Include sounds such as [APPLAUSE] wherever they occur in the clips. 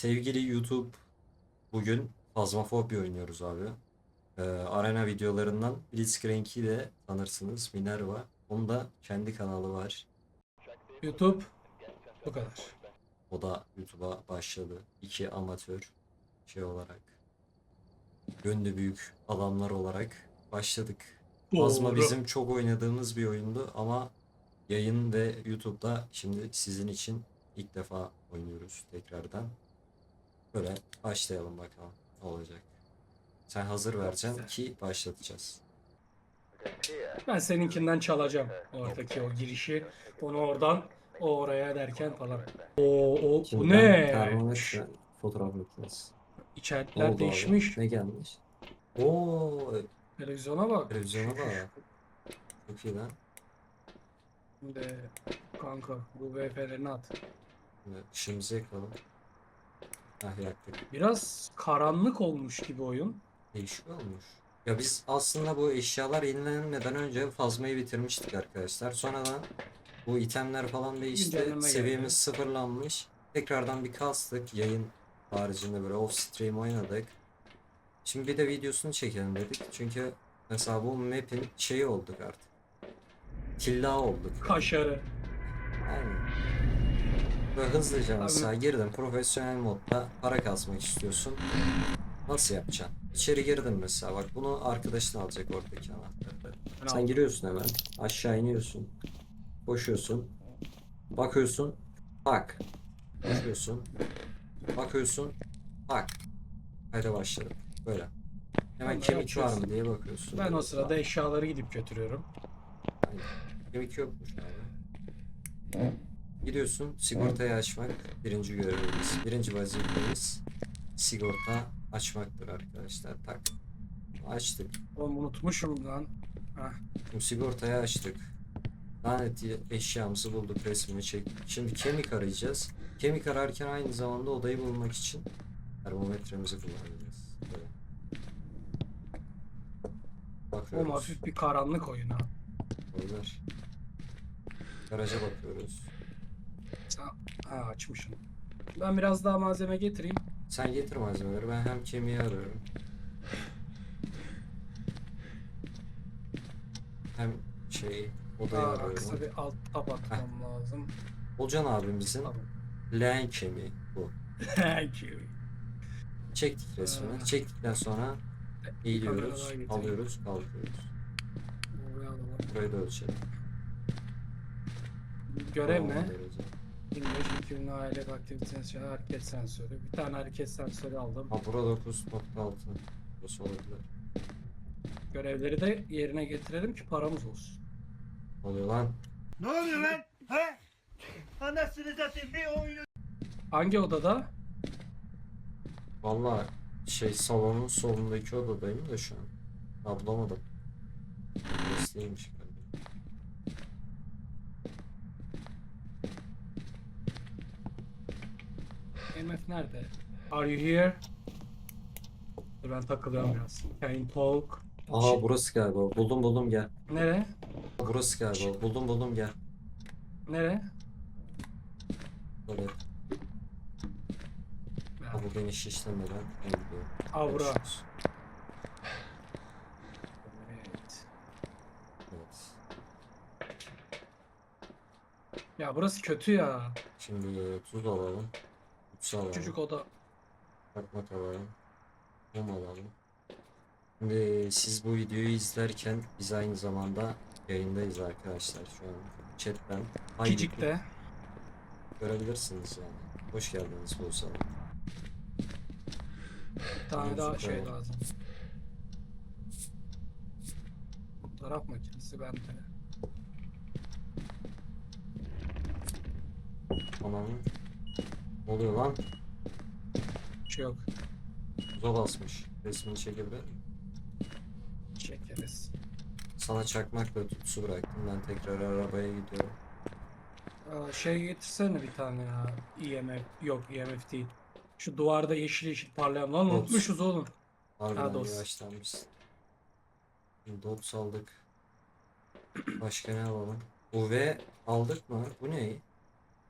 Sevgili YouTube, bugün Phasmophobia oynuyoruz abi. Ee, arena videolarından Blitzcrank'i de tanırsınız, Minerva. Onun da kendi kanalı var. YouTube bu kadar. O da YouTube'a başladı. İki amatör şey olarak. Gönlü büyük adamlar olarak başladık. Phasma bizim çok oynadığımız bir oyundu ama yayın ve YouTube'da şimdi sizin için ilk defa oynuyoruz tekrardan. Böyle başlayalım bakalım ne olacak. Sen hazır vereceksin ki başlatacağız. Ben seninkinden çalacağım oradaki o girişi. Onu oradan o oraya derken falan. Oo, o, bu Şimdi ne? ben termometre fotoğraf makinesi. İçerikler Oldu abi. değişmiş. Ne gelmiş? Oo, Televizyona bak. televizyona bak. Çok iyi lan. Şimdi kanka bu VP'lerini at. Şimdi ışığımızı yakalım. Ah yaktık. Biraz karanlık olmuş gibi oyun. Değişik olmuş. Ya biz aslında bu eşyalar yenilenmeden önce Phasma'yı bitirmiştik arkadaşlar. Sonradan bu itemler falan değişti. Seviyemiz geldi. sıfırlanmış. Tekrardan bir kastık. Yayın haricinde böyle off stream oynadık. Şimdi bir de videosunu çekelim dedik. Çünkü mesela bu map'in şeyi olduk artık. Killa olduk. Kaşarı. Aynen. Böyle hızlıca mesela girdin profesyonel modda para kasmak istiyorsun. Nasıl yapacaksın? İçeri girdin mesela bak bunu arkadaşın alacak oradaki anahtarı. Sen giriyorsun hemen aşağı iniyorsun. Koşuyorsun. Bakıyorsun. Bak. Koşuyorsun. Bakıyorsun. Bak. Haydi başladık. Böyle. Hemen Onları kemik var mı diye bakıyorsun. Ben o sırada eşyaları gidip götürüyorum. Aynen. Kemik yokmuş abi. Gidiyorsun sigortayı açmak birinci görevimiz. Birinci vazifemiz sigorta açmaktır arkadaşlar. Tak. Açtık. Oğlum unutmuşum lan. Heh. Şimdi sigortayı açtık. Lanet eşyamızı bulduk resmini çektik. Şimdi kemik arayacağız. Kemik ararken aynı zamanda odayı bulmak için termometremizi kullanacağız. Böyle. Oğlum Bakıyoruz. hafif bir karanlık oyun ha. Oynar. Garaja bakıyoruz. Ha açmışım. Ben biraz daha malzeme getireyim. Sen getir malzemeleri. Ben hem kemiği arıyorum. Hem şey odayı Daha arıyorum. kısa bir alt tab atmam lazım. Olcan abimizin Tamam. leğen kemiği bu. Thank you. Çektik resmini. Aa. Çektikten sonra eğiliyoruz, alıyoruz, kalkıyoruz. Buraya alalım. Burayı da ölçelim. Görev ne? derece. 25 2000 aile aktivite sensörü, hareket sensörü. Bir tane hareket sensörü aldım. Ha burada 9.6. Burası olabilir. Görevleri de yerine getirelim ki paramız olsun. Oluyor lan. Ne oluyor lan? He? Anasını satayım bir oyunu Hangi odada? Vallahi şey salonun solundaki odadayım da şu an. Ha bulamadım. Burası değilmiş galiba. MF nerede? Are you here? Dur ben takılıyorum biraz. Can talk? Aha burası galiba. Buldum buldum gel. Nere? Burası galiba. Buldum buldum gel. Nere? Böyle. Ha bu beni şişlemeden ben gidiyorum. Avra. Evet. Evet. Ya burası kötü ya. Şimdi tuz alalım. Alalım. Çocuk oda. Bakmak alalım. Mum alalım. Şimdi siz bu videoyu izlerken biz aynı zamanda yayındayız arkadaşlar şu an. Chatten. Haydi Kicik'te. Görebilirsiniz yani. Hoş geldiniz bu salona. Bir tane daha şey koyalım. lazım. Fotoğraf makinesi bende. Anam. Ne oluyor lan? Bir şey yok. Tuza basmış. Resmini çekebilir miyim? Çekeriz. Sana çakmakla tutsu bıraktım. Ben tekrar arabaya gidiyorum. Aa, şey getirsene bir tane ya. EMF. Yok EMF değil. Şu duvarda yeşil yeşil parlayan. Lan Dots. unutmuşuz oğlum. Harbiden dost. yavaşlanmışsın. Dots aldık. Başka ne alalım? UV aldık mı? Bu ne?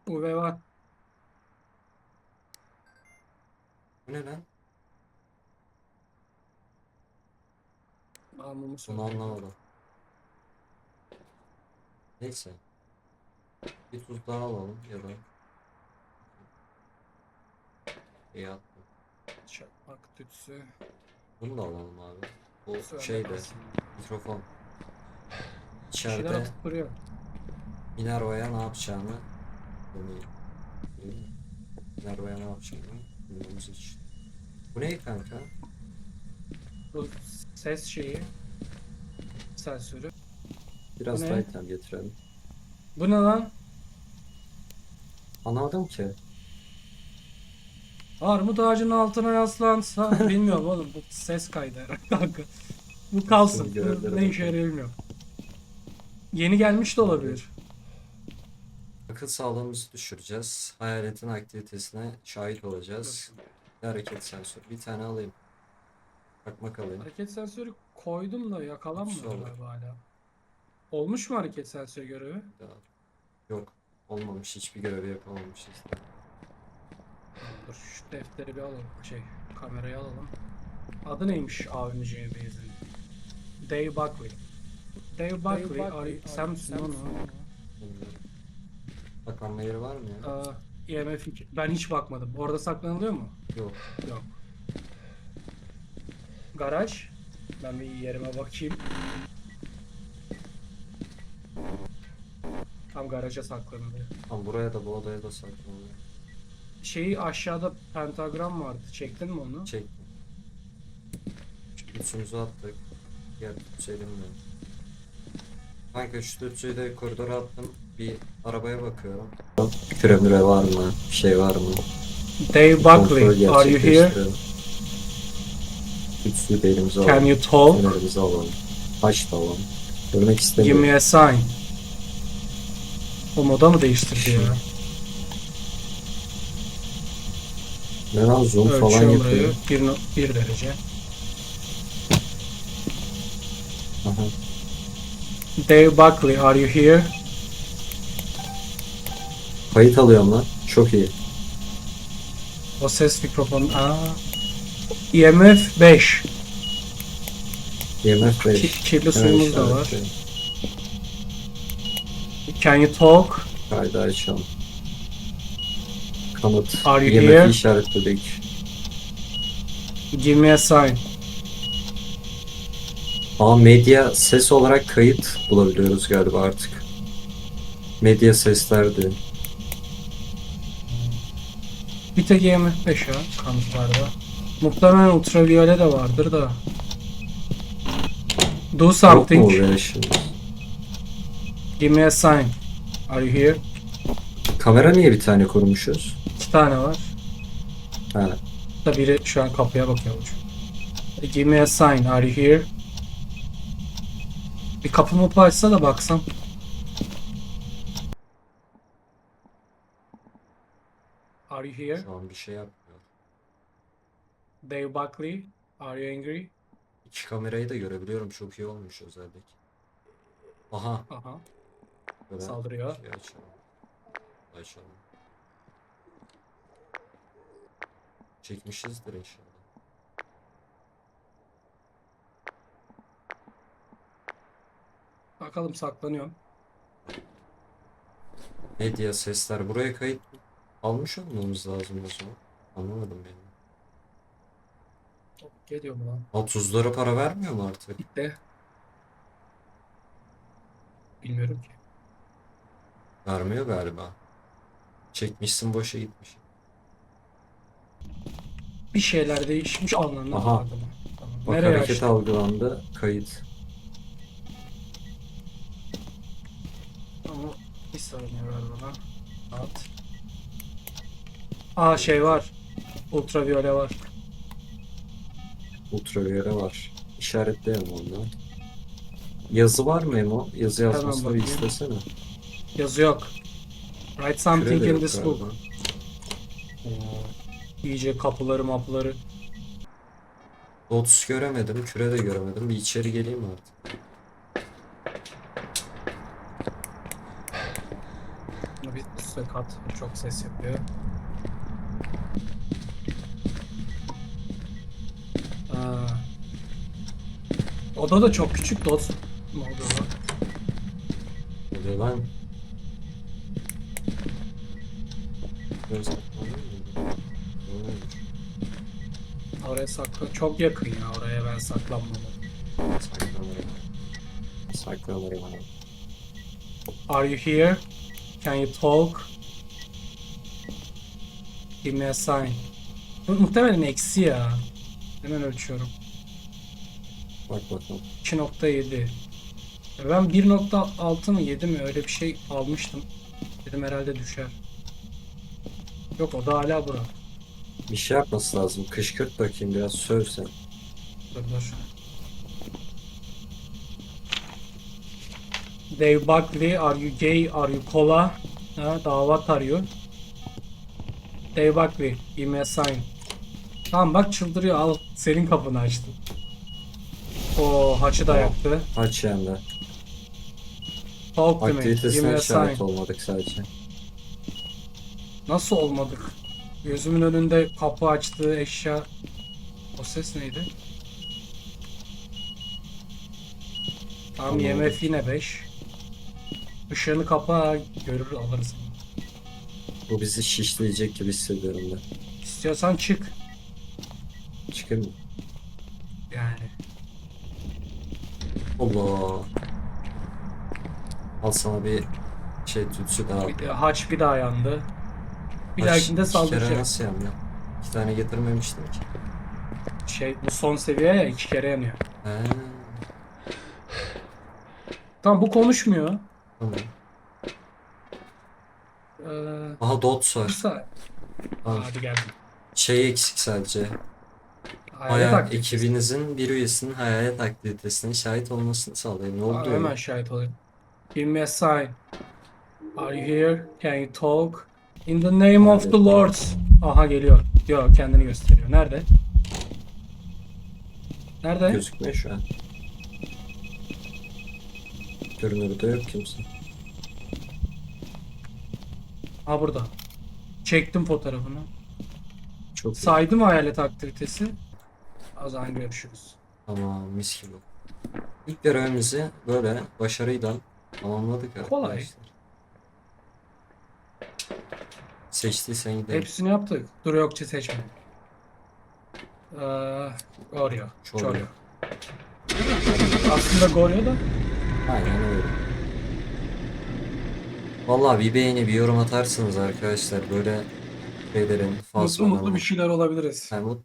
UV var. Bu ne lan? Ben bunu söyleyeyim. anlamadım. Neyse. Bir tuz daha alalım ya da. İyi attım. Çakmak tütsü. Bunu da alalım abi. Bu şeyde mikrofon. Bir şeyler İçeride atıp duruyor. Minerva'ya ne yapacağını mi? Minerva'ya ne yapacağını bilmemiz için. Bu ne kanka? Bu ses şeyi. Sensörü. Biraz Bu ne? daha item getirelim. Bu ne lan? Anlamadım ki. Armut ağacının altına yaslansa [LAUGHS] bilmiyorum oğlum bu ses kaydı herhalde [LAUGHS] kanka. Bu kalsın. Bu ne işe yarıyor bilmiyorum. Yeni gelmiş de olabilir. Akıl sağlığımızı düşüreceğiz. Hayaletin aktivitesine şahit olacağız. Bir hareket sensörü. Bir tane alayım. Bakmak alayım. Hareket sensörü koydum da yakalanmıyor Sonra. galiba hala. Olmuş mu hareket sensörü görevi? Ya, Yok. Olmamış. Hiçbir görevi yapamamışız. Dur şu defteri bir alalım. Şey kamerayı alalım. Adı neymiş abim JB'nin? Dave Buckley. Dave Buckley, misin lan o? Bilmiyorum. Saklanma yeri var mı ya? Aa, IMF 2. Ben hiç bakmadım. Orada saklanılıyor mu? Yok. Yok. Garaj. Ben bir yerime bakayım. Tam garaja saklanılıyor. Tam buraya da bu odaya da saklanıyor. Şeyi aşağıda pentagram vardı. Çektin mi onu? Çektim. Üçümüzü attık. Diğer tütsü elimle. Kanka şu tütsüyü de koridora attım. Bir arabaya bakıyorum. Küre var mı? Bir şey var mı? Dave Buckley, are you here? de elimize Can alalım. you talk? Fenerimizi alalım. Taş da alalım. Görmek Give istemiyorum. me a sign. O moda mı değiştirdi ya? Ne lan zoom falan Ölçüyorum yapıyor. burayı. 1, no- 1 derece. Aha. Dave Buckley, are you here? Kayıt alıyorum lan. Çok iyi. O ses mikrofonu. Aa. IMF 5. IMF 5. Ki- kirli suyumuz da var. Can you talk? Kaydı açalım. Kanıt. Are you IMF'i here? işaretledik. Give me a sign. Aa medya ses olarak kayıt bulabiliyoruz galiba artık. Medya seslerdi. Bir tek IMF 5 ya kanıtlarda. Muhtemelen ultraviyole de vardır da. Do Yok mu something. şimdi? Give me a sign. Are you here? Kamera niye bir tane kurmuşuz? İki tane var. Ha, Da biri şu an kapıya bakıyormuş. Give me a sign. Are you here? Bir kapı açsa da baksam. Are you here? şu an bir şey yapmıyor. Dave Buckley. Are you angry? İki kamerayı da görebiliyorum. Çok iyi olmuş özellik. Aha. Aha. Böyle Saldırıyor. Şey açalım. Açalım. Çekmişizdir inşallah. Bakalım saklanıyorum. Medya sesler buraya kayıt almış olmamız lazım o zaman. Anlamadım ben. Hop, Geliyor mu lan? Ha tuzlara para vermiyor mu artık? Bitti. Bilmiyorum ki. Vermiyor galiba. Çekmişsin boşa gitmiş. Bir şeyler değişmiş anlamda. Aha. Tamam. Bak Nereye hareket açtın? algılandı. Kayıt. Ama bir saniye ver bana. At. Aa şey var. Ultraviyole var. Ultraviyole var. İşaretleyelim onu. Yazı var mı Emo? Yazı Hemen yazmasını bir bakayım. istesene. Yazı yok. Write something Küre de in yok this galiba. book. Oo, İyice kapıları mapları. Lotus göremedim, küre de göremedim. Bir içeri geleyim artık. Bunu bir üste kat. Çok ses yapıyor. Oda da çok küçük dot. Ne oluyor lan? Oluyor. Oraya sakla. Çok yakın ya oraya ben saklanmam. Saklanırım. Saklanırım. Are you here? Can you talk? Give me a sign. Bu muhtemelen eksi ya. Hemen ölçüyorum. Bak bakalım. 2.7. Ben 1.6 mı 7 mi öyle bir şey almıştım. Dedim herhalde düşer. Yok o da hala bura. Bir şey yapması lazım. Kışkırt bakayım biraz sövsen. Dur dur. Dave Buckley, are you gay, are you cola? Ha, davat arıyor. Dave Buckley, give me a sign. Tamam bak çıldırıyor al senin kapını açtım. O haçı da yaktı. Aç yanında. Talk to me, give Aktivitesine şahit sign. olmadık sadece. Nasıl olmadık? Gözümün önünde kapı açtığı eşya. O ses neydi? Tamam Anlamadım. IMF yine 5. Işığını kapa görür alırız. Bu bizi şişleyecek gibi hissediyorum ben. İstiyorsan çık. Çıkayım mı? Yani. Allah. Al sana bir şey tütsü daha. Bir haç bir daha yandı. Bir Aç, dahakinde iki kere saldıracak. nasıl yandı? İki tane getirmemiştim ki. Şey bu son seviye ya iki kere yanıyor. He, Tamam bu konuşmuyor. tamam. Ee, Aha bir var. Hadi geldim. Şey eksik sadece. Hayalet Hayal aktivitesi. ekibinizin bir üyesinin hayalet aktivitesine şahit olmasını sağlayın. Ne Aa, oldu? hemen şahit olayım. Give me a sign. Are you here? Can you talk? In the name of the Lord. Aha geliyor. Yok kendini gösteriyor. Nerede? Nerede? Gözükmüyor şu an. Görünürde yok kimse. Ha burada. Çektim fotoğrafını. Çok iyi. Saydım hayalet aktivitesi. O zaman görüşürüz. Tamam mis gibi. İlk görevimizi böyle başarıyla tamamladık arkadaşlar. Kolay. Seçtiysen gidelim. Hepsini yaptık. Dur yokça seçme. Ee, Goryo. Çoryo. Çoryo. Aslında Goryo da Aynen öyle. Vallahi bir beğeni bir yorum atarsınız arkadaşlar böyle şeylerin mutlu fazladan mutlu bir şeyler olabiliriz. Yani mut-